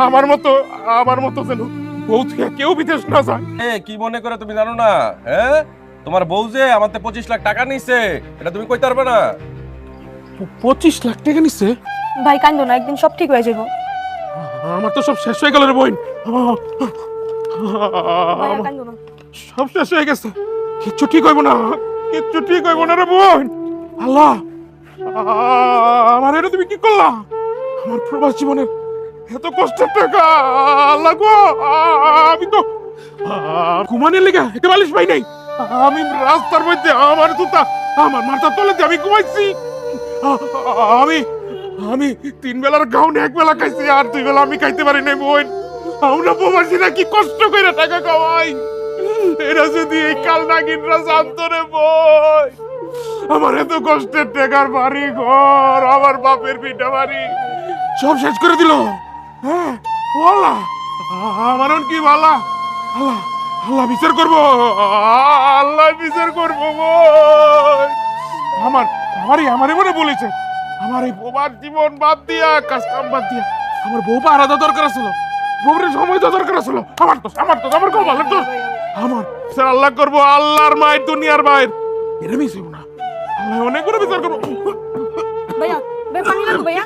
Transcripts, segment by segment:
আমার মতো আমার মতো যেন বউ থেকে কেউ বিদেশ না যায়। এ কি মনে করে তুমি জানো না? হ্যাঁ তোমার বউ যে আমার থেকে পঁচিশ লাখ টাকা নিছে এটা তুমি কইতে পারবে না? পঁচিশ লাখ টাকা নিচ্ছে ভাই কান্দো না একদিন সব ঠিক হয়ে যাব। আমার তো সব শেষ হয়ে গেল রে বোন। সব শেষ হয়ে গেছে। কিচ্ছু ঠিক হইব না কিচ্ছু ঠিক হইব না রে বোন। আল্লাহ আমার এটা তুমি কি করলা? আমার প্রবাস জীবনের এত কষ্টের টাকা আল্লাহ আমি তো ঘুমানের লেগে একটা বালিশ পাই নাই। আমি রাস্তার মধ্যে আমার জুতা, আমার মাথা তলে আমি ঘুমাইছি। আমি আমি তিন বেলার গাউন এক বেলা খাইছি, আর দুই বেলা আমি খাইতে পারি নাই বোন। আমরা প্রবাসীরা কি কষ্ট করে টাকা কামাই। এরা যদি এই কাল নাগিনরা জানতো রে বই আমার এত কষ্টের টাকার বাড়ি, ঘর, আমার বাপের পিঠা বাড়ি। সব শেষ করে দিল। হ্যাঁ আল্লাহ। আমার কি ভালা আল্লাহ আল্লাহ বিচার করব। আল্লাহ বিচার করব বই আমার আমারই আমারই মনে বলেছে। আমার এই বোবার জীবন বাদ দিয়া কাজ বাদ দিয়া। আমার বউ পাহারা দরকার ছিল বউরের সময় তো দরকার ছিল আমার তো আমার তো আমার কম ভালো তো আমার স্যার আল্লাহ করব আল্লাহর মায়ের দুনিয়ার মায়ের। এটা মিস না। আল্লাহ অনেক করে বিচার করব। ভাইয়া ভাই পানি লাগবে ভাইয়া।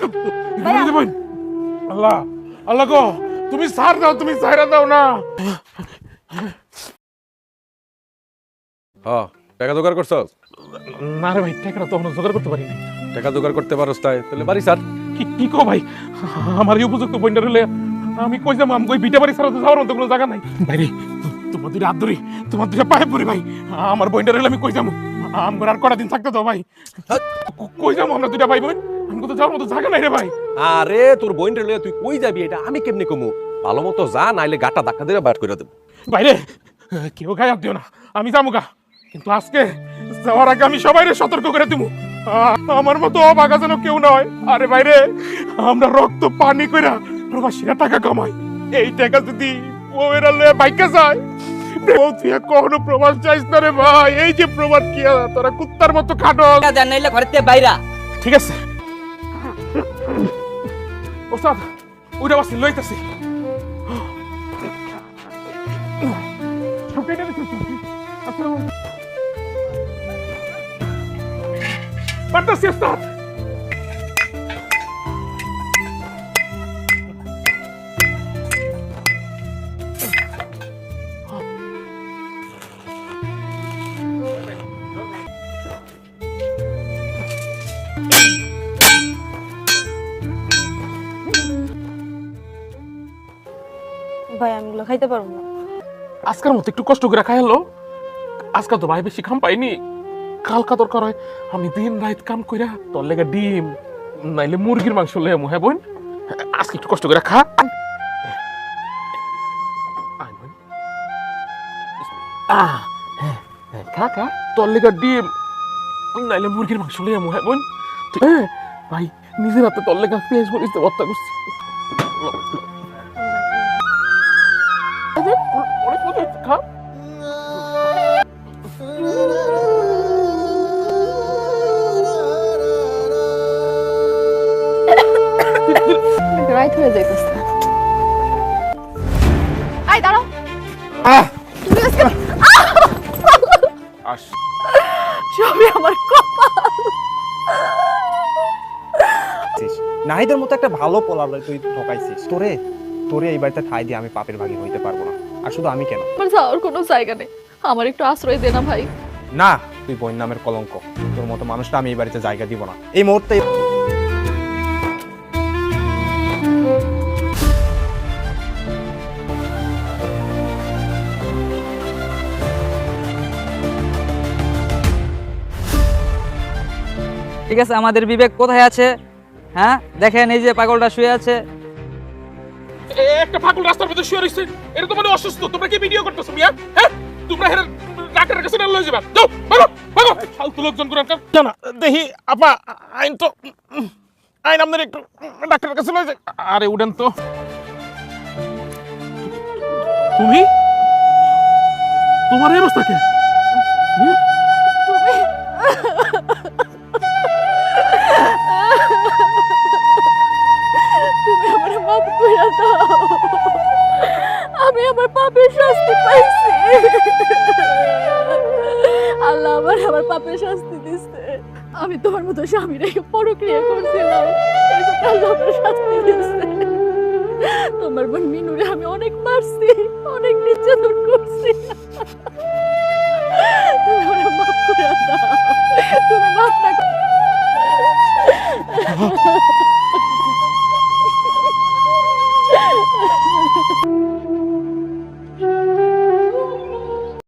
আল্লাহ। আল্লাহ গো তুমি সার দাও তুমি সাইরা দাও না। হ টাকা জোগাড় করছস? না রে ভাই টাকাটা তখন জোগাড় করতে পারি নাই। টাকা জোগাড় করতে পারস তাই তাহলে বাড়ি স্যার কি কি কো ভাই? আমার এই উপযুক্ত বইন্ডার হলে আমি কই যাব আমি কই বিটা বাড়ি তো যাওয়ার মতো কোনো জায়গা নাই। ভাই তোমার দুইটা হাত ধরি তোমার দুইটা পায়ে পড়ি ভাই। আমার বইন্ডার হলে আমি কই যাব আমার আর কটা দিন থাকতে দাও ভাই। ক- কই যাব আমরা দুইটা ভাই বোন? আমি কোথাও যাওয়ার মতো জায়গা নাই রে ভাই। আরে তোর বোন রে তুই কই যাবি? এটা আমি কেমনে কমু? ভালো মতো যা নাইলে গাটা ধাক্কা দিয়ে বাট করে দেবো। বাইরে কেউ গায়ে হাত দিও না। আমি যাব গা। কিন্তু আজকে যাওয়ার আগে আমি সবাই সতর্ক করে দিব। আমার মতো অবাগা যেন কেউ নয়। আরে বাইরে আমরা রক্ত পানি কইরা প্রবাসীরা টাকা কামাই। এই টাকা যদি ওরা লয়ে বাইকে যায় কখনো প্রবাস যাইস না রে ভাই। এই যে প্রবাস কি তোরা কুত্তার মতো খাটো দেন নাইলে ঘরেতে বাইরা। ঠিক আছে। ওস্তাদ ওইটা বাসি লইতেছি। পারতেছি ওস্তাদ? ভাই আমি এগুলো খাইতে পারব না। আজকের মতো একটু কষ্ট করে খাই হলো আজকাল তো ভাই বেশি খাম পাইনি। কালকা দরকার হয় আমি দিন রাত কাম কইরা তোর লেগে ডিম নাইলে মুরগির মাংস লয়ে মু হ্যাঁ বোন? আজকে একটু কষ্ট করে খা। হ্যাঁ, হ্যাঁ, খা ডিম নাইলে মাংস ভাই নিজের হাতে তোর লেগে পেঁয়াজ দিয়ে ভর্তা করছি। রাইট হয়ে যাইতেছে। আই দাঁড়াও। তুমি আজকে আস সবই আমার কপাল। নাহিদের মতো একটা ভালো পোলার তুই ঠকাইছিস তোরে তোরে এই বাড়িতে ঠাই দিয়ে আমি পাপের ভাগি হইতে পারব না। আর শুধু আমি কেন? আমার যাওয়ার কোনো জায়গা নেই। আমার একটু আশ্রয় দে না ভাই। না তুই বোন নামের কলঙ্ক। তোর মতো মানুষটা আমি এই বাড়িতে জায়গা দিব না। এই মুহূর্তে ঠিক আছে আমাদের বিবেক কোথায় আছে? হ্যাঁ দেখেন এই যে পাগলটা শুয়ে আছে। একটা পাগল রাস্তার মধ্যে শুয়ে রয়েছে। এটা তো মানে অসুস্থ। তোমরা কি ভিডিও করতেছো মিয়া? হ্যাঁ? তোমরা হেরে ডাক্তারের কাছে না লয়ে যাবে? যাও ভাগো ভাগো। ফালতু লোকজন করে না না দেখি আপা আইন তো আইন আপনার একটু ডাক্তারের কাছে লয়ে যায় আরে উঠেন তো। তুমি? তোমার এই অবস্থা কে? হুম? তুমি? আমার শাস্তি দিচ্ছে। আমি তোমার মতো স্বামী পরক্রিয়া করছিলাম। শাস্তি দিচ্ছে। তোমার বোন মিনুরে আমি অনেক মারছি, অনেক নির্যাতন করছি।